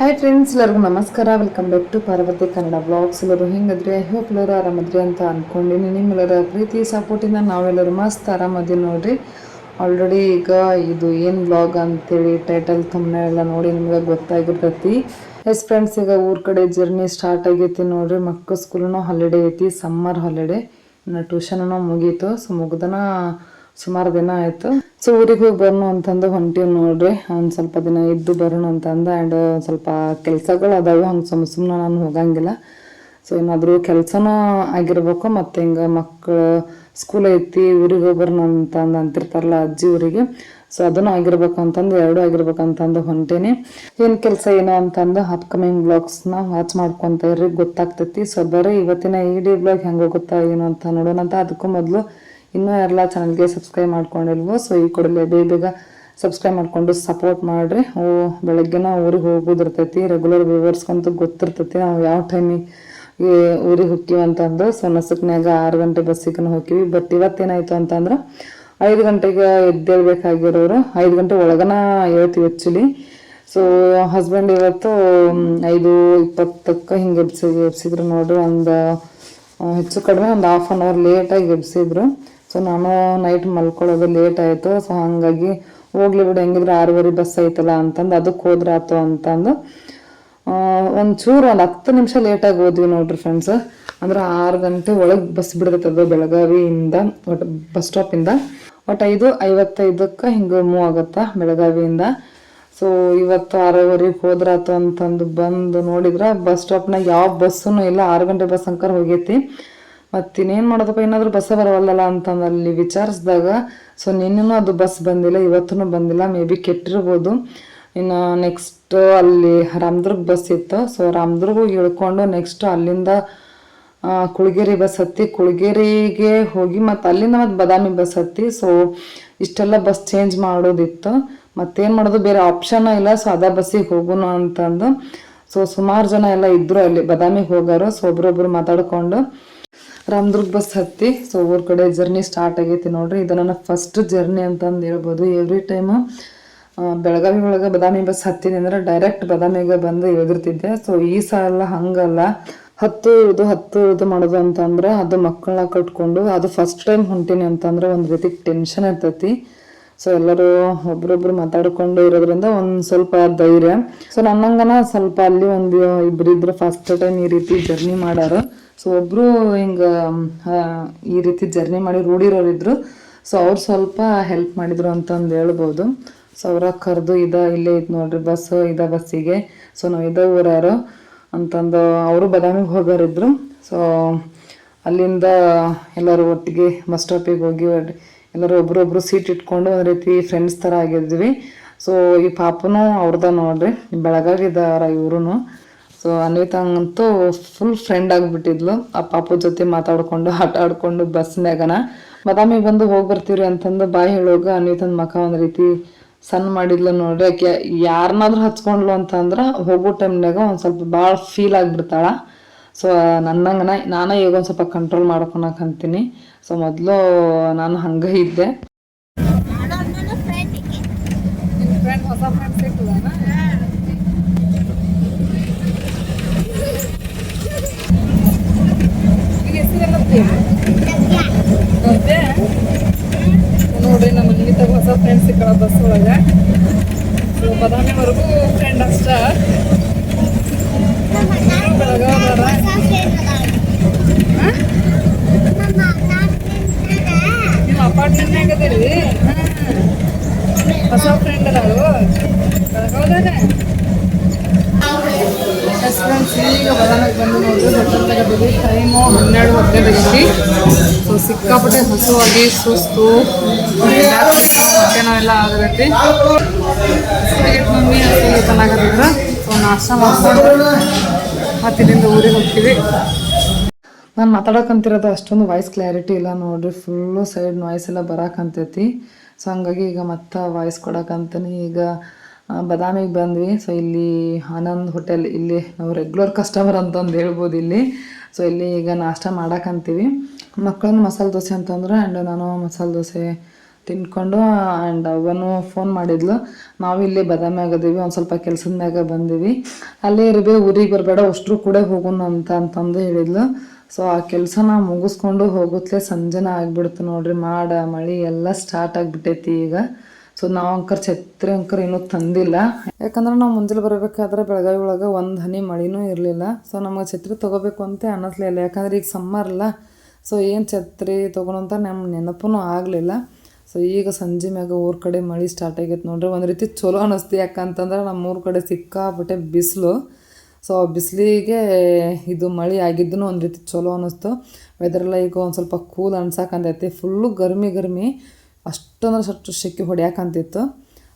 Hi friends ಎಲ್ಲರಿಗೂ ನಮಸ್ಕಾರ. Welcome back to Parvathi Kannada blogs ಎಲ್ಲರೂ ಹೆಂಗದ್ರಿ? ಐ ಹೋಪ್ ಎಲ್ಲರೂ ಆರಾಮದ್ರಿ ಅಂತ ಅಂದ್ಕೊಂಡಿನಿ ನಿಮ್ಮೆಲ್ಲರ ಪ್ರೀತಿ ಸಪೋರ್ಟಿಂದ ನಾವೆಲ್ಲರೂ ಮಸ್ತ್ ಆರಾಮದಿ ನೋಡ್ರಿ. ಆಲ್ರೆಡಿ ಈಗ ಇದು ಏನು ಬ್ಲಾಗ್ ಅಂತೇಳಿ ಟೈಟಲ್ ತಮ್ಮನೆ ಎಲ್ಲ ನೋಡಿ ನಿಮ್ಗೆ ಗೊತ್ತಾಗಿರ್ತೈತಿ. ಎಸ್ ಫ್ರೆಂಡ್ಸ್ ಈಗ ಊರ್ ಕಡೆ ಜರ್ನಿ ಸ್ಟಾರ್ಟ್ ಆಗೈತಿ ನೋಡ್ರಿ. ಮಕ್ಕಳ ಸ್ಕೂಲ್ನೂ ಹಾಲಿಡೇ ಐತಿ ಸಮ್ಮರ್ ಹಾಲಿಡೇ ಇನ್ನು ಟ್ಯೂಷನ್ ಮುಗೀತು. ಸೊ ಮುಗ್ದನ ಸುಮಾರು ದಿನ ಆಯ್ತು. ಸೊ ಊರಿಗೆ ಹೋಗಿ ಬರೋಣ ಅಂತಂದು ಹೊಂಟೀವಿ ನೋಡ್ರಿ. ಒಂದು ಸ್ವಲ್ಪ ದಿನ ಇದ್ದು ಬರೋಣ ಅಂತಂದು ಆ್ಯಂಡ್ ಸ್ವಲ್ಪ ಕೆಲ್ಸಗಳು ಅದಾವೆ. ಹಂಗೆ ಸುಮ್ ಸುಮ್ಮನೆ ನಾನು ಹೋಗಂಗಿಲ್ಲ. ಸೊ ಏನಾದರೂ ಕೆಲಸನೂ ಆಗಿರ್ಬೇಕು ಮತ್ತು ಹಿಂಗೆ ಮಕ್ಕಳು ಸ್ಕೂಲ್ ಐತಿ, ಊರಿಗೆ ಹೋಗಿ ಬರೋಣ ಅಂತಂದು ಅಂತಿರ್ತಾರಲ್ಲ ಅಜ್ಜಿ ಊರಿಗೆ. ಸೊ ಅದನ್ನು ಆಗಿರ್ಬೇಕು ಅಂತಂದು, ಎರಡೂ ಆಗಿರ್ಬೇಕು ಅಂತಂದು ಹೊಂಟೇನಿ. ಏನು ಕೆಲಸ ಏನು ಅಂತಂದು ಅಪ್ಕಮಿಂಗ್ ಬ್ಲಾಗ್ಸ್ನ ವಾಚ್ ಮಾಡ್ಕೊತ ಇರ್ರಿ ಗೊತ್ತಾಗ್ತೈತಿ. ಸೊ ಬರೀ ಇವತ್ತಿನ ಡಿ ಬ್ಲಾಗ್ ಹೆಂಗೆ ಗೊತ್ತಾ ಏನು ಅಂತ ನೋಡೋಣ ಅಂತ ಅದಕ್ಕೂ ಮೊದಲು ಇನ್ನೂ ಯಾರೆಲ್ಲ ಚಾನಲ್ಗೆ ಸಬ್ಸ್ಕ್ರೈಬ್ ಮಾಡ್ಕೊಂಡಿಲ್ವೋ ಸೊ ಈ ಕೂಡಲೇ ಬೇಗ ಬೇಗ ಸಬ್ಸ್ಕ್ರೈಬ್ ಮಾಡಿಕೊಂಡು ಸಪೋರ್ಟ್ ಮಾಡಿರಿ. ಓ, ಬೆಳಗ್ಗೆನ ಊರಿಗೆ ಹೋಗೋದಿರ್ತೈತಿ ರೆಗ್ಯುಲರ್ ವ್ಯೂವರ್ಸ್ಗಂತೂ ಗೊತ್ತಿರ್ತೈತಿ. ನಾವು ಯಾವ ಟೈಮಿಗೆ ಊರಿಗೆ ಹೋಗ್ತೀವಿ ಅಂತಂದ್ರೆ ಸೊ ನಸಕ್ನ್ಯಾಗ ಆರು ಗಂಟೆ ಬಸ್ಸಿಗೆ ಹೋಗ್ತೀವಿ. ಬಟ್ ಇವತ್ತೇನಾಯಿತು ಅಂತಂದ್ರೆ, ಐದು ಗಂಟೆಗೆ ಎದ್ದೇಳ್ಬೇಕಾಗಿರೋರು, ಐದು ಗಂಟೆ ಒಳಗನ ಹೇಳ್ತೀವಿ ಆ್ಯಕ್ಚುಲಿ ಸೊ ಹಸ್ಬೆಂಡ್ ಇವತ್ತು ಐದು ಇಪ್ಪತ್ತಕ್ಕೆ ಹಿಂಗೆ ಎಬ್ಸಿ, ಎಬ್ಸಿದ್ರು ನೋಡ್ರಿ, ಒಂದು ಹೆಚ್ಚು ಕಡಿಮೆ ಒಂದು ಹಾಫ್ ಆನ್ ಅವರ್ ಲೇಟಾಗಿ ಎಬ್ಸಿದ್ರು. ಸೊ ನಾನು ನೈಟ್ ಮಲ್ಕೊಳ್ಳೋದು ಲೇಟ್ ಆಯಿತು. ಸೊ ಹಾಗಾಗಿ ಹೋಗ್ಲಿ ಬಿಡು, ಹೆಂಗಿದ್ರೆ ಆರೂವರೆ ಬಸ್ ಐತಲ್ಲ ಅಂತಂದು, ಅದಕ್ಕೆ ಹೋದ್ರಾತು ಅಂತಂದು. ಒಂದು ಒಂಚೂರು ಒಂದು ಹತ್ತು ನಿಮಿಷ ಲೇಟಾಗಿ ಹೋದ್ವಿ ನೋಡ್ರಿ ಫ್ರೆಂಡ್ಸ್ ಅಂದ್ರೆ ಆರು ಗಂಟೆ ಒಳಗೆ ಬಸ್ ಬಿಡ್ತೈತದು ಬೆಳಗಾವಿಯಿಂದ ಒಟ್ಟು ಬಸ್ ಸ್ಟಾಪಿಂದ ಒಟ್ಟು ಐದು, ಐವತ್ತೈದಕ್ಕೆ ಹಿಂಗೆ ಮೂವ್ ಆಗುತ್ತಾ ಬೆಳಗಾವಿಯಿಂದ. ಸೊ ಇವತ್ತು ಆರೂವರೆಗೆ ಹೋದ್ರಾತು ಅಂತಂದು ಬಂದು ನೋಡಿದ್ರೆ ಬಸ್ ಸ್ಟಾಪ್ನಾಗ ಯಾವ ಬಸ್ಸೂ ಇಲ್ಲ, ಆರು ಗಂಟೆ ಬಸ್ ಅಂಕರ್ ಹೋಗೈತಿ. ಮತ್ತು ಇನ್ನೇನು ಮಾಡೋದಪ್ಪ? ಏನಾದರೂ ಬಸ್ಸೇ ಬರವಲ್ಲಲ್ಲ ಅಂತಂದು ಅಲ್ಲಿ ವಿಚಾರಿಸಿದಾಗ, ಸೊ ನಿನ್ನೂ ಅದು ಬಸ್ ಬಂದಿಲ್ಲ ಇವತ್ತೂ ಬಂದಿಲ್ಲ, ಮೇ ಬಿ ಕೆಟ್ಟಿರ್ಬೋದು. ಇನ್ನು ನೆಕ್ಸ್ಟ್ ಅಲ್ಲಿ ರಾಮದುರ್ಗ ಬಸ್ ಇತ್ತು. ಸೊ, ರಾಮದುರ್ಗ ಇಳ್ಕೊಂಡು ನೆಕ್ಸ್ಟ್ ಅಲ್ಲಿಂದ ಕುಳಗೇರಿ ಬಸ್ ಹತ್ತಿ, ಕುಳಗೇರಿಗೆ ಹೋಗಿ ಮತ್ತು ಅಲ್ಲಿಂದ ಮತ್ತು ಬದಾಮಿ ಬಸ್ ಹತ್ತಿ. ಸೊ, ಇಷ್ಟೆಲ್ಲ ಬಸ್ ಚೇಂಜ್ ಮಾಡೋದಿತ್ತು. ಮತ್ತೇನು ಮಾಡೋದು? ಬೇರೆ ಆಪ್ಷನ್ ಇಲ್ಲ. ಸೊ, ಅದೇ ಬಸ್ಸಿಗೆ ಹೋಗೋಣ ಅಂತಂದು. ಸೊ, ಸುಮಾರು ಜನ ಎಲ್ಲ ಇದ್ದರು ಅಲ್ಲಿ, ಬದಾಮಿಗೆ ಹೋಗೋರು. ಸೊ, ಒಬ್ರೊಬ್ರು ಮಾತಾಡ್ಕೊಂಡು. ರಾಮದುರ್ಗ ಬಸ್ ಹತ್ತಿ. ಸೊ ಊರ ಕಡೆ ಜರ್ನಿ ಸ್ಟಾರ್ಟ್ ಆಗೈತಿ ನೋಡ್ರಿ. ಇದು ನನ್ನ ಫಸ್ಟ್ ಜರ್ನಿ ಅಂತಂದು ಹೇಳ್ಬೋದು. ಎವ್ರಿ ಟೈಮು ಬೆಳಗಾವಿ ಒಳಗೆ ಬದಾಮಿ ಬಸ್ ಹತ್ತಿನಿ ಅಂದ್ರೆ ಡೈರೆಕ್ಟ್ ಬದಾಮಿಗೆ ಬಂದು ಇಳಿದಿರ್ತಿದ್ದೆ ಸೊ ಈ ಸಲ ಹಂಗಲ್ಲ. ಹತ್ತು ಇದು ಹತ್ತು ಇದು ಮಾಡೋದು ಅಂತಂದ್ರೆ ಅದು ಮಕ್ಕಳನ್ನ ಕಟ್ಕೊಂಡು ಅದು ಫಸ್ಟ್ ಟೈಮ್ ಹೊಂಟೀನಿ ಅಂತಂದ್ರೆ ಒಂದು ರೀತಿ ಟೆನ್ಷನ್ ಇರ್ತೈತಿ. ಸೊ ಎಲ್ಲರೂ ಒಬ್ರೊಬ್ರು ಮಾತಾಡ್ಕೊಂಡು ಇರೋದ್ರಿಂದ ಒಂದು ಸ್ವಲ್ಪ ಧೈರ್ಯ. ಸೊ ನನ್ನಂಗನ ಸ್ವಲ್ಪ ಅಲ್ಲಿ ಒಂದು ಇಬ್ರು ಇದ್ರು ಫಸ್ಟ್ ಟೈಮ್ ಈ ರೀತಿ ಜರ್ನಿ ಮಾಡಾರು. ಸೊ ಒಬ್ರು ಹಿಂಗೆ ಈ ರೀತಿ ಜರ್ನಿ ಮಾಡಿ ರೂಢಿರೋರಿದ್ರು. ಸೊ ಅವ್ರು ಸ್ವಲ್ಪ ಹೆಲ್ಪ್ ಮಾಡಿದ್ರು ಅಂತಂದು ಹೇಳ್ಬೋದು. ಸೊ ಅವ್ರ ಕರೆದು ಇದ ಇಲ್ಲೇ ಇದ್ ನೋಡ್ರಿ, ಬಸ್ ಇದ ಬಸ್ಸಿಗೆ. ಸೊ ನಾವು ಇದ ಊರಾರು ಅಂತಂದು ಅವರು ಬದಾಮಿಗೆ ಹೋಗೋರಿದ್ರು. ಸೊ ಅಲ್ಲಿಂದ ಎಲ್ಲರೂ ಒಟ್ಟಿಗೆ ಬಸ್ ಸ್ಟಾಪಿಗೆ ಹೋಗಿ ಎಲ್ಲರೂ ಒಬ್ರೊಬ್ರು ಸೀಟ್ ಇಟ್ಕೊಂಡು ಒಂದು ರೀತಿ ಫ್ರೆಂಡ್ಸ್ ಥರ ಆಗಿದ್ವಿ. ಸೊ ಈ ಪಾಪನೂ ಅವ್ರದ ನೋಡ್ರಿ ಬೆಳಗಾವಿದಾರ ಇವ್ರು ಸೊ ಅನ್ವಿತಂಗಂತೂ ಫುಲ್ ಫ್ರೆಂಡ್ ಆಗಿಬಿಟ್ಟಿದ್ಲು. ಆ ಪಾಪು ಜೊತೆ ಮಾತಾಡ್ಕೊಂಡು ಆಟ ಆಡ್ಕೊಂಡು ಬಸ್ನಾಗನ ಬಾದಾಮಿಗೆ ಬಂದು ಹೋಗಿ ಬರ್ತೀವ್ರಿ ಅಂತಂದು ಬಾಯಿ ಹೇಳೋಗ ಅನ್ವಿತನ್ ಮಖ ಒಂದು ರೀತಿ ಸಣ್ಣ ಮಾಡಿದ್ಲು ನೋಡ್ರಿ. ಆಕೆ ಯಾರನ್ನಾದ್ರೂ ಹಚ್ಕೊಂಡ್ಲು ಅಂತಂದ್ರೆ ಹೋಗೋ ಟೈಮ್ನಾಗ ಒಂದು ಸ್ವಲ್ಪ ಭಾಳ ಫೀಲ್ ಆಗಿಬಿಡ್ತಾಳ. ಸೊ ನನ್ನಂಗನ ನಾನು ಈಗ ಒಂದು ಸ್ವಲ್ಪ ಕಂಟ್ರೋಲ್ ಮಾಡ್ಕೊಳಕ್ ಅಂತೀನಿ. ಸೊ ಮೊದಲು ನಾನು ಹಂಗೆ ಇದ್ದೆ. ನೋಡ್ರಿ ನಮ್ಮ ಮನೆ ಹೊಸ ಫ್ರೆಂಡ್ಸ್ ಸಿಕ್ಕಳ ಬಸ್ ಒಳಗೆ. ಸೊ ಬದಾಮಿವರೆಗೂ ಫ್ರೆಂಡ್ ಅಷ್ಟ. ಬೆಳಗಾವ್ದಾರ ನಿಮ್ಮ ಅಪಾರ್ಟ್ಮೆಂಟ್ನಾಗ ಅದೀರಿ ಹೊಸ ಫ್ರೆಂಡ್ ಅದಾರು ಬೆಳಗಾವ್ದಾಗ ಎಸ್ ಫ್ರೆಂಡ್ಸ್ ಈಗ ಬದಾಮಿಗೆ ಬಂದು ನೋಡ್ರಿ ಹೋಟೆಲ್ದಾಗ ಅದೀವಿ ಟೈಮು ಆಗೈತಿ ಸೊ, ಸಿಕ್ಕಾಪಟ್ಟೆ ಹಸುವಾಗಿ, ಸುಸ್ತು ಹೊಟ್ಟೆನೋ ಆಗತ್ತೆ. ಮಮ್ಮಿ ಅಂತ ಚೆನ್ನಾಗದಿದ್ರ, ಸೊ ನಾಷ್ಟ ಮಾಡ್ಕೊಂಡು ಮತ್ತಿಲ್ಲಿಂದ ಊರಿಗೆ ಹೋಗ್ತೀವಿ. ನಾನು ಮಾತಾಡೋಕಂತಿರೋದು ಅಷ್ಟೊಂದು ವಾಯ್ಸ್ ಕ್ಲಾರಿಟಿ ಇಲ್ಲ ನೋಡ್ರಿ. ಫುಲ್ಲು ಸೈಡ್ ವಾಯ್ಸ್ ಎಲ್ಲ ಬರಾಕಂತೈತಿ. ಸೊ ಹಂಗಾಗಿ ಈಗ ಮತ್ತೆ ವಾಯ್ಸ್ ಕೊಡಕಂತಾನೆ. ಈಗ ಬದಾಮಿಗೆ ಬಂದ್ವಿ. ಸೊ ಇಲ್ಲಿ ಆನಂದ್ ಹೋಟೆಲ್ ಇಲ್ಲಿ ನಾವು ರೆಗ್ಯುಲರ್ ಕಸ್ಟಮರ್ ಅಂತಂದು ಹೇಳ್ಬೋದು ಇಲ್ಲಿ. ಸೊ ಇಲ್ಲಿ ಈಗ ನಾಷ್ಟ ಮಾಡಕ್ಕಂತೀವಿ ಮಕ್ಕಳನ್ನು ಮಸಾಲೆ ದೋಸೆ ಅಂತಂದ್ರೆ ಆ್ಯಂಡ್ ನಾನು ಮಸಾಲೆ ದೋಸೆ ತಿನ್ಕೊಂಡು ಆ್ಯಂಡ್ ಅವನು ಫೋನ್ ಮಾಡಿದ್ಲು. ನಾವು ಇಲ್ಲಿ ಬದಾಮ್ಯಾಗ ಅದೀವಿ ಒಂದು ಸ್ವಲ್ಪ ಕೆಲ್ಸದ ಮ್ಯಾಗ ಬಂದೀವಿ. ಅಲ್ಲೇ ಇರಬೇ, ಊರಿಗೆ ಬರಬೇಡ, ಅಷ್ಟರು ಕೂಡ ಹೋಗೋಣ ಅಂತ ಅಂತಂದು ಹೇಳಿದ್ಲು. ಸೊ ಆ ಕೆಲಸನ ಮುಗಿಸ್ಕೊಂಡು ಹೋಗುತ್ತಲೇ ಸಂಜೆನ ಆಗಿಬಿಡ್ತು ನೋಡ್ರಿ, ಮಾಡ, ಮಳೆ ಎಲ್ಲ ಸ್ಟಾರ್ಟ್ ಆಗಿಬಿಟ್ಟೈತಿ ಈಗ. ಸೊ ನಾವು ಅಂಕರ್ ಛತ್ರಿ ಅಂಕರ್ ಇನ್ನೂ ತಂದಿಲ್ಲ. ಯಾಕಂದ್ರೆ ನಾವು ಮುಂಜಾನೆ ಬರಬೇಕಾದ್ರೆ ಬೆಳಗಾವಿ ಒಳಗೆ ಒಂದು ಹನಿ ಮಳಿನೂ ಇರಲಿಲ್ಲ. ಸೊ ನಮಗೆ ಛತ್ರಿ ತೊಗೋಬೇಕು ಅಂತ ಅನ್ನಿಸ್ಲಿಲ್ಲ ಯಾಕಂದ್ರೆ ಈಗ ಸಮ್ಮರ್ ಅಲ್ಲ. ಸೊ ಏನು ಛತ್ರಿ ತೊಗೊಳಂತ ನಮ್ಮ ನೆನಪೂ ಆಗಲಿಲ್ಲ. ಸೊ ಈಗ ಸಂಜೆ ಮ್ಯಾಗ ಊರ ಕಡೆ ಮಳೆ ಸ್ಟಾರ್ಟ್ ಆಗೈತೆ ನೋಡ್ರಿ. ಒಂದು ರೀತಿ ಚಲೋ ಅನ್ನಿಸ್ತು ಯಾಕಂತಂದ್ರೆ ನಮ್ಮ ಊರ ಕಡೆ ಸಿಕ್ಕಾಪಟ್ಟೆ ಬಿಸಿಲು. ಸೊ ಬಿಸಿಲಿಗೆ ಇದು ಮಳೆ ಆಗಿದ್ದು ಒಂದು ರೀತಿ ಚಲೋ ಅನ್ನಿಸ್ತು ವೆದರೆಲ್ಲ ಈಗ ಒಂದು ಸ್ವಲ್ಪ ಕೂಲ್ ಅನ್ಸಕ್ಕಂತೈತಿ ಫುಲ್ಲು ಗರ್ಮಿ ಗರ್ಮಿ. ಅಷ್ಟಂದ್ರೆ ಸಟ್ಟು ಸೆಕೆ ಹೊಡ್ಯಾಕಂತಿತ್ತು.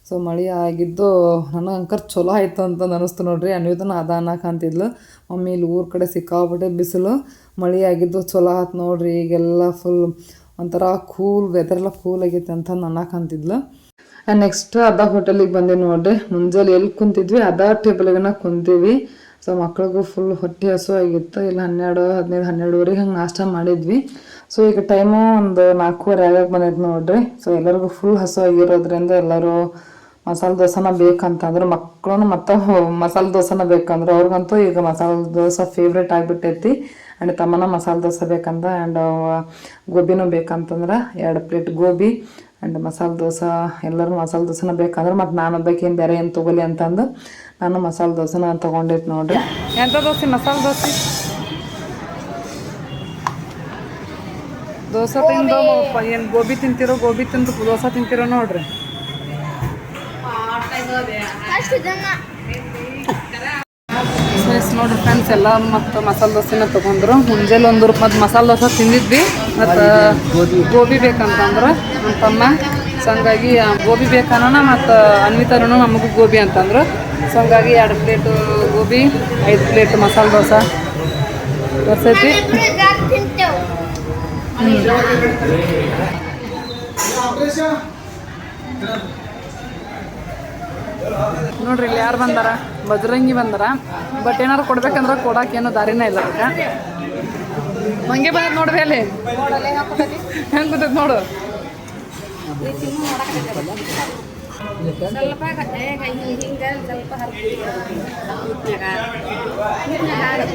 ಸೊ ಮಳೆ ಆಗಿದ್ದು ನನಗೆ ಅಂಕರ್ ಚಲೋ ಆಯ್ತು ಅಂತ ಅನಿಸ್ತು ನೋಡ್ರಿ. ಅನ್ವಿತನ ಅದ ಅನ್ನಕಂತಿದ್ಲು. ಮಮ್ಮಿ ಇಲ್ಲಿ ಊರ ಕಡೆ ಸಿಕ್ಕಾಬಿಟ್ಟೆ ಬಿಸಿಲು, ಮಳೆ ಆಗಿದ್ದು ಚಲೋ ಆಯ್ತು ನೋಡ್ರಿ. ಈಗೆಲ್ಲ ಫುಲ್ ಒಂಥರ ಕೂಲ್ ವೆದರೆಲ್ಲ ಕೂಲ್ ಆಗೈತೆ ಅಂತ ಅನ್ನಕಂತಿದ್ಲು. ನೆಕ್ಸ್ಟ್ ಅದ ಹೋಟೆಲಿಗೆ ಬಂದೆ ನೋಡ್ರಿ. ಮುಂಜಾನೆ ಎಲ್ಲಿ ಕುಂತಿದ್ವಿ? ಅದ ಟೇಬಲ್ಗನ ಕುಂತೀವಿ. ಸೊ ಮಕ್ಳಿಗೂ ಫುಲ್ ಹೊಟ್ಟೆ ಹಸು ಆಗಿತ್ತು. ಇಲ್ಲಿ ಹನ್ನೆರಡು, ಹದಿನೈದು, ಹನ್ನೆರಡುವರೆಗೆ ಹಂಗೆ ನಾಷ್ಟ ಮಾಡಿದ್ವಿ. ಸೊ ಈಗ ಟೈಮು ಒಂದು ನಾಲ್ಕೂವರೆ ಆಗಕ್ಕೆ ಬಂದೈತೆ ನೋಡ್ರಿ. ಸೊ ಎಲ್ಲರಿಗೂ ಫುಲ್ ಹಸು ಆಗಿರೋದ್ರಿಂದ ಎಲ್ಲರೂ ಮಸಾಲೆ ದೋಸೆನ ಬೇಕಂತಂದ್ರೆ ಮಕ್ಕಳು ಮತ್ತು ಮಸಾಲೆ ದೋಸೆನ ಬೇಕಂದ್ರೆ. ಅವ್ರಿಗಂತೂ ಈಗ ಮಸಾಲೆ ದೋಸೆ ಫೇವ್ರೇಟ್ ಆಗಿಬಿಟ್ಟೈತಿ. ಆ್ಯಂಡ್ ತಮ್ಮನ ಮಸಾಲೆ ದೋಸೆ ಬೇಕಂದ್ರೆ ಆ್ಯಂಡ್ ಗೋಬಿನೂ ಬೇಕಂತಂದ್ರೆ ಎರಡು ಪ್ಲೇಟ್ ಗೋಬಿ ಆ್ಯಂಡ್ ಮಸಾಲೆ ದೋಸೆ ಎಲ್ಲರೂ ಮಸಾಲೆ ದೋಸೆನ ಬೇಕಂದ್ರೆ. ಮತ್ತು ನಾನು ಬೇಕೇನು ಬೇರೆ ಏನು ತೊಗೊಲಿ ಅಂತಂದು ನಾನು ಮಸಾಲೆ ದೋಸೆನ ತೊಗೊಂಡಿತ್ತು ನೋಡ್ರಿ. ಎಂಥ ದೋಸೆ ಮಸಾಲೆ ದೋಸೆ? ದೋಸೆ ತಿಂದು ಏನು ಗೋಬಿ ತಿಂತಿರೋ ಗೋಬಿ ತಿಂದು ದೋಸೆ ತಿಂತಿರೋ ನೋಡ್ರಿ. ಎಸ್ ನೋಡ್ರಿ ಫ್ರೆಂಡ್ಸ್ ಎಲ್ಲ ಮತ್ತು ಮಸಾಲೆ ದೋಸೆನ ತೊಗೊಂಡ್ರು. ಮುಂಜಾನೆ ಒಂದು ಮತ್ತು ಮಸಾಲೆ ದೋಸೆ ತಿಂದಿದ್ವಿ. ಮತ್ತು ಗೋಬಿ ಬೇಕಂತಂದ್ರೆ. ನಮ್ಮ ತಮ್ಮ ಸೊ ಹಂಗಾಗಿ ಗೋಬಿ ಬೇಕನ್ನೋಣ ಮತ್ತು ಅನ್ವಿತರೂ ನಮಗೂ ಗೋಬಿ ಅಂತಂದ್ರು. ಸೊ ಹಂಗಾಗಿ ಎರಡು ಪ್ಲೇಟು ಗೋಬಿ ಐದು ಪ್ಲೇಟ್ ಮಸಾಲೆ ದೋಸೆ. ತರ್ಸೈತಿ ನೋಡ್ರಿ, ಇಲ್ಲಿ ಯಾರು ಬಂದಾರ? ಬಜರಂಗಿ ಬಂದಾರ. ಬಟ್ ಏನಾರು ಕೊಡ್ಬೇಕಂದ್ರೆ ಕೊಡಕ್ಕೆ ಏನು ದಾರಿನೇ ಇಲ್ಲ ಅದಕ್ಕೆ. ಹಂಗೆ ಬಂದ ನೋಡ್ರಿ ಅಲ್ಲಿ. ಹೆಂಗ್ ಗೊತ್ತೈತೆ ನೋಡು.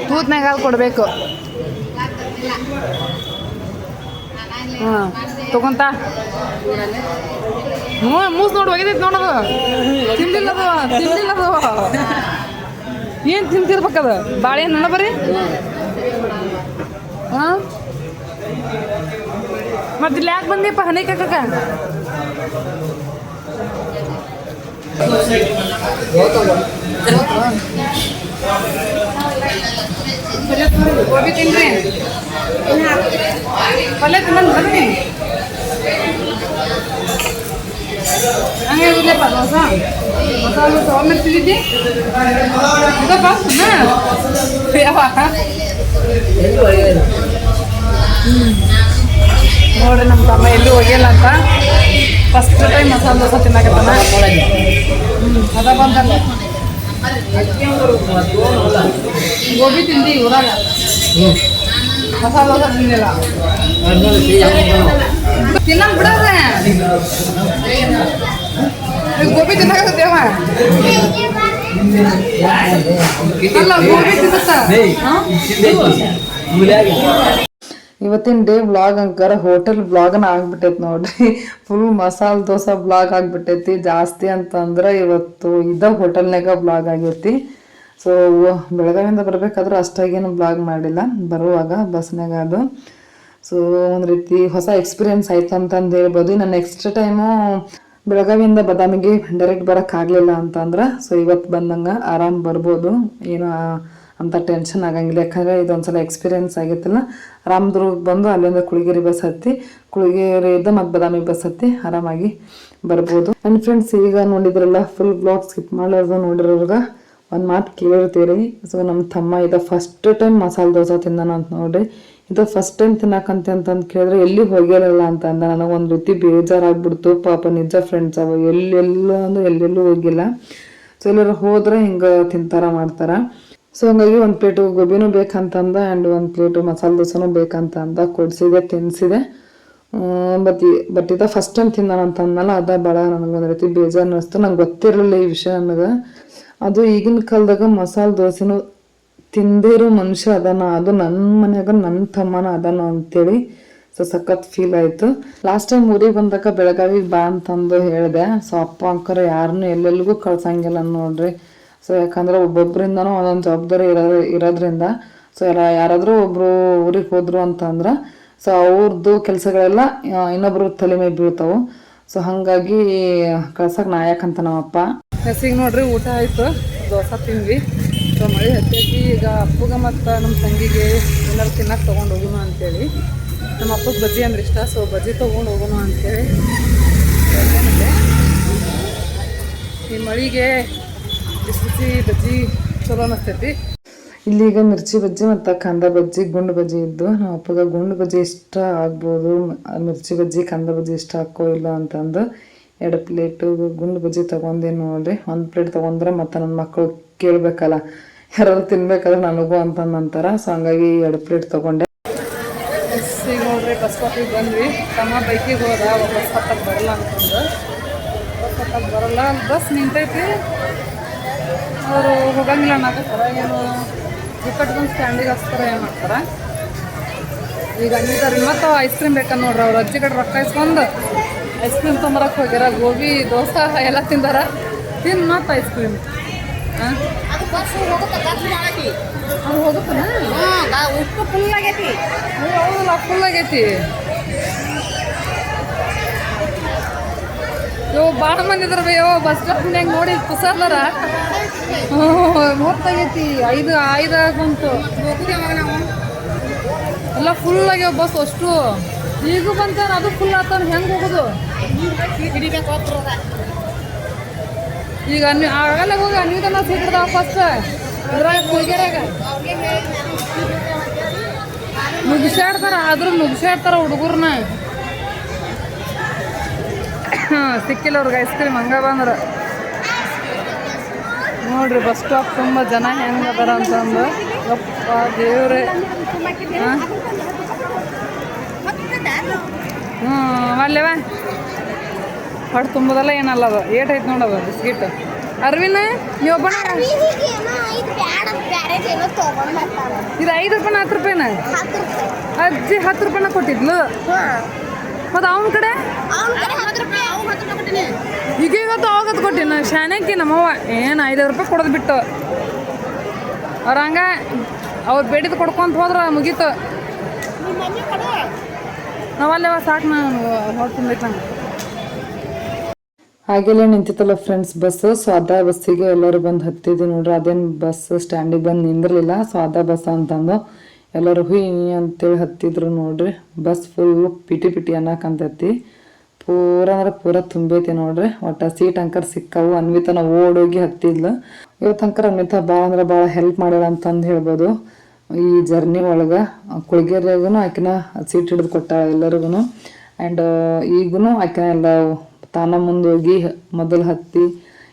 ತೂತ್ನಾಗ ಹಾಲು ಕೊಡಬೇಕು. ಹಾಂ, ತಗೊಂತ. ಹ್ಞೂ, ಮೂಸ್ ನೋಡಿ, ಒಗಿದೈತೆ ನೋಡೋದು ತಿಂದಿಲ್ಲ ಏನು ತಿಂದಿಲ್ಲ ಅದು ಏನು ತಿಂತಿರ್ಬೇಕದು? ಬಾಳೆಹಣ್ಣು ಬರ್ರಿ. ಹಾಂ? ಮತ್ತೆ ಇಲ್ಲಿ ಯಾಕೆ ಬಂದಿಪ್ಪ ಹನಿ ಗೋಬಿ ತಿನ್ರಿ ಪಲ್ಯ ತಿನ್ನಂಗ್ ಬರ್ರಿ ಹಂಗೆ ಇರ್ಲಿಪ್ಪ ದೋಸ ಮಸಾಲೆ ದೋಸೆ ಒಮ್ಮೆ ತಿಂದಿದ್ದಿ ಇದಪ್ಪ ಯಾವ ನೋಡ್ರಿ ನಮ್ಮ ತಮ್ಮ ಎಲ್ಲೂ ಹೋಗಿಲ್ಲ ಅಂತ ಫಸ್ಟ್ ಟೈಮ್ ಮಸಾಲೆ ದೋಸೆ ತಿನ್ನಕತ್ತಾನ ಹ್ಞೂ ಅದ ಬಂದಲ್ಲ ಗೋಬಿ ತಿಂದಿ ಊರಾಗ ಮಸಾಲೆ ದೋಸೆ ತಿಂದಿಲ್ಲ ತಿನ್ನಂಗ್ ಬಿಡೋದೆ ಗೋಬಿ ತಿನ್ನಕತ್ತೇವ ಅಲ್ಲ ಗೋಬಿ ತಿನ್ನತ್ತ ಇವತ್ತಿನ ಡೇ ಬ್ಲಾಗ್ ಅಂಕರ ಹೋಟೆಲ್ ಬ್ಲಾಗನ ಆಗ್ಬಿಟ್ಟೈತಿ ನೋಡ್ರಿ. Full masala dosa blog ಆಗ್ಬಿಟ್ಟೈತಿ. ಜಾಸ್ತಿ ಅಂತಂದ್ರೆ ಇವತ್ತು ಇದ ಹೋಟೆಲ್ನಾಗ ಬ್ಲಾಗ್ ಆಗೈತಿ. ಸೊ ಬೆಳಗಾವಿಂದ ಅಷ್ಟಾಗಿ ಅಷ್ಟಾಗೇನು ಬ್ಲಾಗ್ ಮಾಡಿಲ್ಲ. ಬರುವಾಗ ಬಸ್ನಾಗ ಅದು. ಸೊ ಒಂದು ರೀತಿ ಹೊಸ ಎಕ್ಸ್ಪೀರಿಯನ್ಸ್ ಆಯ್ತು ಅಂತಂದು ಹೇಳ್ಬೋದು. ಇನ್ನು ನೆಕ್ಸ್ಟ್ ಟೈಮು ಬೆಳಗಾವಿಯಿಂದ ಬದಾಮಿಗೆ ಡೈರೆಕ್ಟ್ ಬರೋಕ್ಕಾಗಲಿಲ್ಲ ಅಂತಂದ್ರೆ ಸೊ ಇವತ್ತು ಬಂದಂಗೆ ಆರಾಮ್ ಬರ್ಬೋದು. ಏನು ಅಂತ ಟೆನ್ಷನ್ ಆಗಂಗಿಲ್ಲ. ಯಾಕಂದರೆ ಇದೊಂದ್ಸಲ ಎಕ್ಸ್ಪೀರಿಯೆನ್ಸ್ ಆಗಿತ್ತಲ್ಲ ರಾಮದುರ್ಗಕ್ಕೆ ಬಂದು ಅಲ್ಲಿಂದ ಕುಳಗೇರಿ ಬಸ್ ಹತ್ತಿ ಕುಳಗೇರಿಯಿಂದ ಮತ್ತು ಬದಾಮಿ ಬಸ್ ಹತ್ತಿ ಆರಾಮಾಗಿ ಬರ್ಬೋದು. ನನ್ನ ಫ್ರೆಂಡ್ಸ್ ಈಗ ನೋಡಿದ್ರಲ್ಲ ಫುಲ್ ಬ್ಲಾಗ್ ಸ್ಕಿಪ್ ಮಾಡೋದು ನೋಡಿರೋರ್ಗೆ ಒಂದು ಮಾತು ಕೇಳಿರ್ತೀರಿ. ಸೊ ನಮ್ಮ ತಮ್ಮ ಇದು ಫಸ್ಟ್ ಟೈಮ್ ಮಸಾಲೆ ದೋಸೆ ತಿಂದಾನ ಅಂತ ನೋಡ್ರಿ ಇದು ಫಸ್ಟ್ ಟೈಮ್ ತಿನ್ನಕಂತೆ ಅಂತಂದು ಕೇಳಿದ್ರೆ ಎಲ್ಲಿ ಹೋಗಿರಲ್ಲ ಅಂತ ಅಂದ. ನನಗೆ ಒಂದು ರೀತಿ ಬೇಜಾರಾಗ್ಬಿಡ್ತು. ಪಾಪ ನಿಜ ಫ್ರೆಂಡ್ಸ್ ಅವ. ಎಲ್ಲೆಲ್ಲ ಅಂದ್ರೆ ಎಲ್ಲೆಲ್ಲೂ ಹೋಗಿಲ್ಲ. ಸೊ ಎಲ್ಲರೂ ಹೋದ್ರೆ ಹಿಂಗೆ ತಿಂತಾರ ಮಾಡ್ತಾರ. ಸೊ ಹಂಗಾಗಿ ಒಂದು ಪ್ಲೇಟು ಗೋಬಿನೂ ಬೇಕಂತಂದ ಆ್ಯಂಡ್ ಒಂದು ಪ್ಲೇಟು ಮಸಾಲೆ ದೋಸೆನೂ ಬೇಕಂತ ಅಂದ ಕೊಡಿಸಿದೆ ತಿನ್ನಿಸಿದೆ ಬಟ್ ಬಟ್ ಇದ ಫಸ್ಟ್ ಟೈಮ್ ತಿನ್ನೋಣ ಅಂತ ಅದ ಭಾಳ ನನಗೆ ಒಂದು ರೀತಿ ಬೇಜಾರು ಅನ್ನಿಸ್ತು ನಂಗೆ ಗೊತ್ತಿರಲಿಲ್ಲ ಈ ವಿಷಯ ನನಗೆ. ಅದು ಈಗಿನ ಕಾಲದಾಗ ಮಸಾಲೆ ದೋಸೆನೂ ತಿಂದಿರೋ ಮನುಷ್ಯ ಅದಾನ. ಅದು ನನ್ನ ಮನ್ಯಾಗ ನನ್ನ ತಮ್ಮನ ಅದಾನ ಅಂತೇಳಿ ಸೊ ಸಖತ್ ಫೀಲ್ ಆಯಿತು. ಲಾಸ್ಟ್ ಟೈಮ್ ಊರಿಗೆ ಬಂದಾಗ ಬೆಳಗಾವಿಗೆ ಬಾ ಅಂತಂದು ಹೇಳಿದೆ. ಸೊ ಅಪ್ಪ ಅಂಕರ ಯಾರನ್ನೂ ಎಲ್ಲೆಲ್ಲಿಗೂ ಕಳ್ಸಂಗಿಲ್ಲ ನೋಡ್ರಿ. ಸೊ ಯಾಕಂದ್ರೆ ಒಬ್ಬೊಬ್ಬರಿಂದನೂ ಒಂದೊಂದು ಜವಾಬ್ದಾರಿ ಇರೋ ಇರೋದ್ರಿಂದ ಸೊ ಎಲ್ಲ ಯಾರಾದರೂ ಒಬ್ಬರು ಊರಿಗೆ ಹೋದ್ರು ಅಂತಂದ್ರೆ ಸೊ ಅವ್ರದ್ದು ಕೆಲಸಗಳೆಲ್ಲ ಇನ್ನೊಬ್ಬರು ತಲೆ ಮೇಲೆ ಬೀಳ್ತಾವೆ. ಸೊ ಹಾಗಾಗಿ ಕಳ್ಸಕ್ಕೆ ನಾಯಕಂತ ನಮ್ಮಪ್ಪ ಹಸಿಗೆ ನೋಡ್ರಿ, ಊಟ ಆಯಿತು. ದೋಸೆ ತಿಂದ್ವಿ. ಸೊ ಮಳೆ ಹತ್ತೈತಿ. ಈಗ ಅಪ್ಪಗ ಮತ್ತು ನಮ್ಮ ತಂಗಿಗೆ ಏನಾರು ತಿನ್ನಕ್ಕೆ ತೊಗೊಂಡು ಹೋಗೋಣ ಅಂತೇಳಿ. ನಮ್ಮ ಅಪ್ಪಗೆ ಬಜ್ಜಿ ಅಂದ್ರೆ ಇಷ್ಟ. ಸೊ ಬಜ್ಜಿ ತೊಗೊಂಡು ಹೋಗೋಣ ಅಂತೇಳಿ. ಈ ಮಳಿಗೆ ಬಿಸಿ ಬಿಸಿ ಬಜ್ಜಿ ಚಲೋ ಅನ್ನಿಸ್ತೈತಿ. ಇಲ್ಲಿ ಈಗ ಮಿರ್ಚಿ ಬಜ್ಜಿ ಮತ್ತು ಕಂದ ಬಜ್ಜಿ ಗುಂಡು ಬಜ್ಜಿ ಇದ್ದು ನಮ್ಮ ಅಪ್ಪಗೆ ಗುಂಡು ಬಜ್ಜಿ ಇಷ್ಟ ಆಗ್ಬೋದು. ಮಿರ್ಚಿ ಬಜ್ಜಿ ಕಂದ ಬಜ್ಜಿ ಇಷ್ಟ ಹಾಕೋ ಇಲ್ಲ ಅಂತಂದು ಎರಡು ಪ್ಲೇಟು ಗುಂಡು ಬಜ್ಜಿ ತೊಗೊಂಡೇ ನೋಡ್ರಿ. ಒಂದು ಪ್ಲೇಟ್ ತೊಗೊಂಡ್ರೆ ಮತ್ತು ನನ್ನ ಮಕ್ಕಳು ಕೇಳಬೇಕಲ್ಲ ಯಾರು ತಿನ್ಬೇಕಾದ್ರೆ ನನಗೂ ಅಂತಂದು ಅಂತಾರೆ ಸೊ ಹಂಗಾಗಿ ಎರಡು ಪ್ಲೇಟ್ ತೊಗೊಂಡೆ. ಈಗ ನೋಡ್ರಿ ಬಸ್ ಸ್ಟಾಪಿಗೆ ಬಂದ್ವಿ. ತಮ್ಮ ಬೈಕಿಗೆ ಹೋದ ಬಸ್ ಹತ್ತಕ್ಕೆ ಬರಲ್ಲ ಅಂತಂದು. ಬಸ್ ಹತ್ತಕ್ಕೆ ಬರಲ್ಲ ಬಸ್ ನಿಂತೈತಿ. ಅವರು ಹೋಗಂಗಿಲ್ಲ ಅನ್ನಕತ್ತಾರ ಏನು ಕಟ್ಕೊಂಡು ಸ್ಟ್ಯಾಂಡಿಗೆ ಹಾಕ್ತಾರೆ ಏನು ಮಾಡ್ತಾರ? ಈಗ ಅಂದಿದ್ದಾರೆ ಮತ್ತು ಐಸ್ ಕ್ರೀಮ್ ಬೇಕಾ ನೋಡ್ರಿ ಅವ್ರು. ಅಜ್ಜಿ ಕಡೆ ರೊಕ್ಕ ಇಸ್ಕೊಂಡು ಐಸ್ ಕ್ರೀಮ್ ತೊಂಬರಕ್ಕೆ ಹೋಗ್ಯಾರ. ಗೋಬಿ ದೋಸೆ ಎಲ್ಲ ತಿಂದಾರ. ತಿಂದು ಮತ್ತು ಐಸ್ ಕ್ರೀಮ್ ಹಾಂ ಅದು ಹೋಗುತ್ತಾನ? ಉಪ್ಪು ಫುಲ್ ಆಗೈತಿ. ಹೌದಲ್ಲ ಫುಲ್ ಆಗೈತಿ. ಯೋ ಭಾಳ ಮಂದಿ ಇದ್ರ ಬಸ್ ಸ್ಟಾಪ್ನ್ಯಾಗ ನೋಡಿ ಕುಸರ್ಲಾರ ಹೊತ್ತಾಗೈತಿ ಐದು ಐದು ಬಂತು ಎಲ್ಲ ಫುಲ್ ಆಗ್ಯಾವ ಬಸ್ ಅಷ್ಟು. ಈಗೂ ಬಂತಾನ ಅದು ಫುಲ್ ಆತಾನ ಹೆಂಗೆ ಹೋಗೋದು? ಈಗ ಅನ್ಯ ಆಗಲ್ಲ ಹೋಗಿ ಅನ್ವಿತನ ಸಿಗ್ತದ ಫಸ್ಟ್ ಅದ್ರಾಗ ಹೋಗ್ಯಾರಾಗ ಮುಗಿಸಾಡ್ತಾರ ಆದ್ರೂ ಮುಗಿಸಾಡ್ತಾರ ಹುಡುಗರ್ನ. ಸಿಕ್ಕಿಲ್ಲ ಅವ್ರಿಗೆ ಐಸ್ ಕ್ರೀಮ್ ಹಂಗ ಬಂದ್ರ. ನೋಡ್ರಿ ಬಸ್ ಸ್ಟಾಪ್ ತುಂಬ ಜನ ಹೆಂಗ್ ಅದಾರ ಅಂತಂದು. ಯಪ್ಪ ದೇವ್ರೆ. ಹ್ಮ್ ಹ್ಞೂ ಅಲ್ಲೇವ ಹೊಟ್ಟೆ ತುಂಬದಲ್ಲ ಏನಲ್ಲ ಅದು. ಏಟ್ ಐತೆ ನೋಡದು ಬಿಸ್ಕಿಟ್. ಅರವಿನ ನೀವು ಇದು ಐದು ರೂಪಾಯಿ ಹತ್ತು ರೂಪಾಯಿನ? ಅಜ್ಜಿ ಹತ್ತು ರೂಪಾಯಿನ ಕೊಟ್ಟಿದ್ಲು. ಮತ್ತು ಅವನ ಕಡೆ? ಈಗ ಇವತ್ತು ಕೊಟ್ಟಿನ? ಶಾನ್ಯಾಕಿ ನಮ್ಮವ್ವ ಏನು ಐದೈದು ರೂಪಾಯಿ ಕೊಡೋದು ಬಿಟ್ಟು. ಅವ್ರ ಹಂಗ ಅವ್ರು ಬೇಡಿದ ಕೊಡ್ಕೊಂತ ಹೋದ್ರೆ ಮುಗೀತು. ನಾವಲ್ಲೇ ಸಾಕು ನಾನು ಹೊಟ್ಟೆ ತುಂಬೈತೆ ನಂಗೆ ಹಾಗೆಲ್ಲ ನಿಂತಿತ್ತಲ್ಲ ಫ್ರೆಂಡ್ಸ್ ಬಸ್ಸು ಸೊ ಅದ ಬಸ್ಸಿಗೆ ಎಲ್ಲರೂ ಬಂದು ಹತ್ತಿದ್ವಿ ನೋಡ್ರಿ. ಅದೇನು ಬಸ್ ಸ್ಟ್ಯಾಂಡಿಗೆ ಬಂದು ನಿಂದಿರಲಿಲ್ಲ. ಸೊ ಅದ ಬಸ್ ಅಂತಂದು ಎಲ್ಲರೂ ಹುಯ್ ಅಂತೇಳಿ ಹತ್ತಿದ್ರು ನೋಡ್ರಿ. ಬಸ್ ಫುಲ್ ಪಿಟಿ ಪಿಟಿ ಅನ್ನಕಂತೈತಿ ಪೂರ ಅಂದ್ರೆ ಪೂರ ತುಂಬೈತಿ ನೋಡ್ರಿ. ಒಟ್ಟು ಸೀಟ್ ಅಂಕರ್ ಸಿಕ್ಕವು. ಅನ್ವಿತನ ಓಡೋಗಿ ಹತ್ತಿದ್ಲು. ಇವತ್ತು ಅಂಕರ್ ಅನ್ವಿತ ಭಾಳ ಅಂದ್ರೆ ಭಾಳ ಹೆಲ್ಪ್ ಮಾಡ್ಯಾಳ ಅಂತಂದು ಹೇಳ್ಬೋದು. ಈ ಜರ್ನಿ ಒಳಗೆ ಕುಳ್ಗೇರಿಯಾಗೂ ಆಕಿನ ಸೀಟ್ ಹಿಡಿದು ಕೊಟ್ಟ ಎಲ್ಲರಿಗೂ ಆ್ಯಂಡ್ ಈಗೂ ಆಕಿನ ಎಲ್ಲ ತಾನ ಮುಂದೋಗಿ ಮೊದಲು ಹತ್ತಿ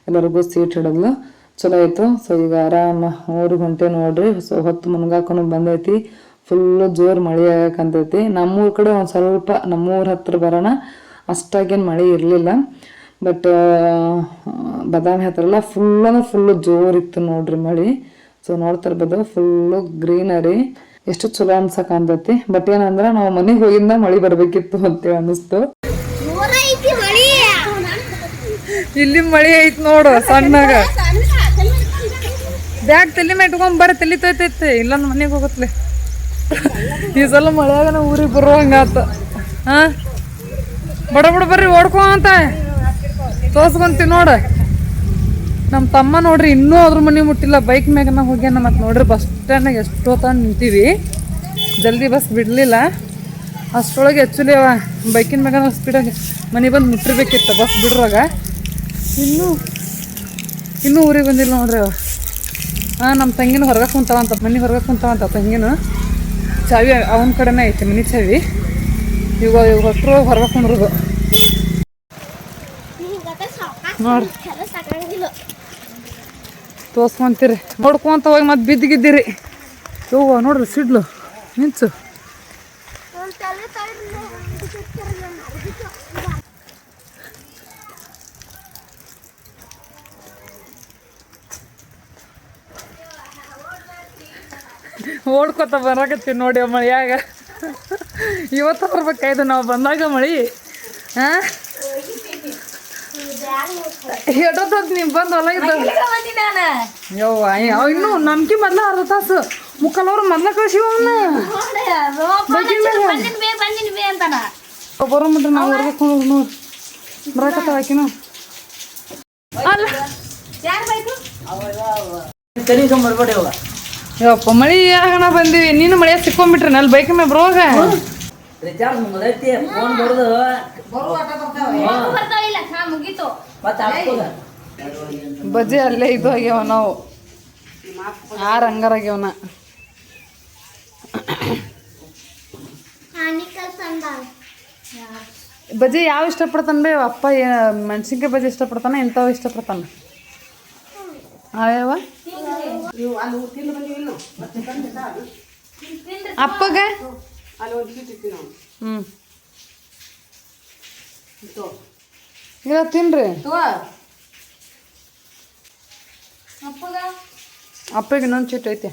ಎಲ್ಲರಿಗೂ ಸೀಟ್ ಹಿಡಿದ್ಲು. ಚಲೋ ಆಯಿತು. ಸೊ ಈಗ ಆರಾಮ ಮೂರು ಗಂಟೆ ನೋಡ್ರಿ. ಸೊ ಹೊತ್ತು ಮುನ್ಗಾಕೊಂಡು ಬಂದೈತಿ. ಫುಲ್ಲು ಜೋರು ಮಳೆ ಆಗಕ್ಕಂತೈತಿ ನಮ್ಮೂರ ಕಡೆ ಒಂದು ಸ್ವಲ್ಪ ನಮ್ಮೂರ ಹತ್ರ ಬರೋಣ. ಅಷ್ಟಾಗೇನು ಮಳೆ ಇರಲಿಲ್ಲ. ಬಟ್ ಬದಾಮಿ ಹತ್ರ ಎಲ್ಲ ಫುಲ್ ಫುಲ್ಲು ಜೋರಿತ್ತು ನೋಡ್ರಿ ಮಳೆ. ಸೊ ನೋಡ್ತಾ ಇರ್ಬೋದು ಫುಲ್ಲು ಗ್ರೀನರಿ ಎಷ್ಟು ಚಲೋ ಅನ್ಸಕ್ಕಂತೈತಿ ಬಟ್ ಏನಂದ್ರೆ ನಾವು ಮನೆಗೆ ಹೋಗಿಂದ ಮಳೆ ಬರಬೇಕಿತ್ತು ಅಂತೇಳಿ ಅನ್ನಿಸ್ತು. ಇಲ್ಲಿ ಮಳೆ ಐತ್ ನೋಡು ಸಣ್ಣಾಗ. ಬ್ಯಾಗ್ ತಲೆ ಮೆಟ್ಕೊಂಡ್ ಬರ ತಲೆ ತೊಯ್ತೈತಿ. ಇಲ್ಲ ಮನೆಗೆ ಹೋಗತ್ಲೆ. ಈ ಸಲ ಮಳೆಯಾಗ ನಾವು ಊರಿಗೆ ಬರುವಂಗಾತ ಹಾ? ಬಡ ಬಡ ಬರ್ರಿ ಓಡ್ಕೊಂತ ತೋರ್ಸ್ಕೊಂತೀವಿ ನೋಡ. ನಮ್ಮ ತಮ್ಮ ನೋಡ್ರಿ, ಇನ್ನೂ ಅದ್ರ ಮನೆ ಮುಟ್ಟಿಲ್ಲ. ಬೈಕ್ ಮ್ಯಾಗನ ಹೋಗ್ಯಾನ ಮತ್ತೆ ನೋಡ್ರಿ, ಬಸ್ ಸ್ಟ್ಯಾಂಡ್ನಾಗ ಎಷ್ಟೋ ತಂದು ನಿಂತೀವಿ. ಜಲ್ದಿ ಬಸ್ ಬಿಡಲಿಲ್ಲ. ಅಷ್ಟರೊಳಗೆ ಆ್ಯಕ್ಚುಲಿ ಅವ. ಬೈಕಿನ ಮ್ಯಾಗ ಸ್ಪೀಡಾಗಿ ಮನೆ ಬಂದು ಮುಟ್ಟಿರ್ಬೇಕಿತ್ತು, ಬಸ್ ಬಿಡ್ರಾಗ ಇನ್ನೂ ಇನ್ನೂ ಊರಿಗೆ ಬಂದಿಲ್ಲ ನೋಡ್ರಿ ಅವ. ಹಾಂ ನಮ್ಮ ತಂಗಿನ ಹೊರಗೆ ಕುಂತಾವಂತ ಮನೆ ಹೊರಗೆ ಕುಂತಾವಂತ ತಂಗಿನ. ಚಾವಿ ಅವನ ಕಡೆನೇ ಐತೆ ಮನೆ ಚಾವಿ. ಈಗ ಇವಾಗ ಹೊಟ್ಟರು ಹೊರಗೆ ಕುಂದ್ರದು. ನೋಡ್ರಿ. ತೋರ್ಸ್ಕೊಂತೀರಿ. ನೋಡ್ಕೊಂತ ಹೋಗಿ ಮತ್ತೆ ಬಿದ್ದಿಗಿದ್ದೀರಿ ಯವ್ವ, ನೋಡ್ರಿ ಸಿಡ್ಲು. ನಿಂತು ಓಡ್ಕೊತ ಬರಾಕತ್ತೀವಿ ನೋಡಿ ಅಮ್ಮ ಮಳಿಯಾಗ ಇವತ್ತು ಬರ್ಬೇಕಾಯ್ತು ನಾವು ಬಂದಾಗ ಮಳಿ. ಹಾಂ ಎಷ್ಟೊತ್ತದ ನೀವು ಬಂದು ಹೊಲ ಯವ್ವ ಅಯ್ಯ, ಇನ್ನೂ ನಮ್ಕಿ ಮೊದ್ಲ ಅರ್ಧ ತಾಸು. ಮುಕ್ಕಲ್ಲವ್ರು ಮೊದ್ಲ ಕಳ್ಸಿವ ಅವನ್ನ ಬರೋ ಮಟ್ಟ ನಾವು ಬರ್ಬೇಕು ನೋಡಿ ಬರಾಕತ್ತ ಆಕಿನ. ಅಲ್ಲ ಅವ ಯಪ್ಪ ಮಳಿ ಆಗಣ ಬಂದಿವಿ. ನೀನು ಮಳೆ ಸಿಕ್ಕೊಂಡ್ಬಿಟ್ರಿ ನಲ್ಲಿ ಬೈಕ್ ಮೇಲೆ ಬರೋಗ ರಿಚಾರ್ಜ್ ಮುಗ್ದೈತಿ ಫೋನ್ ಬರೋದು. ಮುಗೀತು. ಮತ್ತೆ ಹಾಕೋದ ಬಜ್ಜಿ ಅಲ್ಲೇ ಇದು ಆಗ್ಯಾವ ನಾವು. ಆರು ಹಂಗಾರ ಆಗ್ಯಾವನ? ಬಜ್ಜಿ ಯಾವ ಇಷ್ಟಪಡ್ತಾನೆ ಬೇ? ಅಪ್ಪ ಏನ ಮೆಣಸಿನ್ಕಾಯಿ ಬಜ್ಜಿ ಇಷ್ಟಪಡ್ತಾನೆ ಇಂಥವು ಇಷ್ಟಪಡ್ತಾನೆ? ಅವ್ಯಾವ ಅಪ್ಪಗ? ಹ್ಞೂ ಇಲ್ಲ ತಿನ್ರಿ ಅಪ್ಪಗೆ ಇನ್ನೊಂದು ಚೀಟ್ ಐತೆ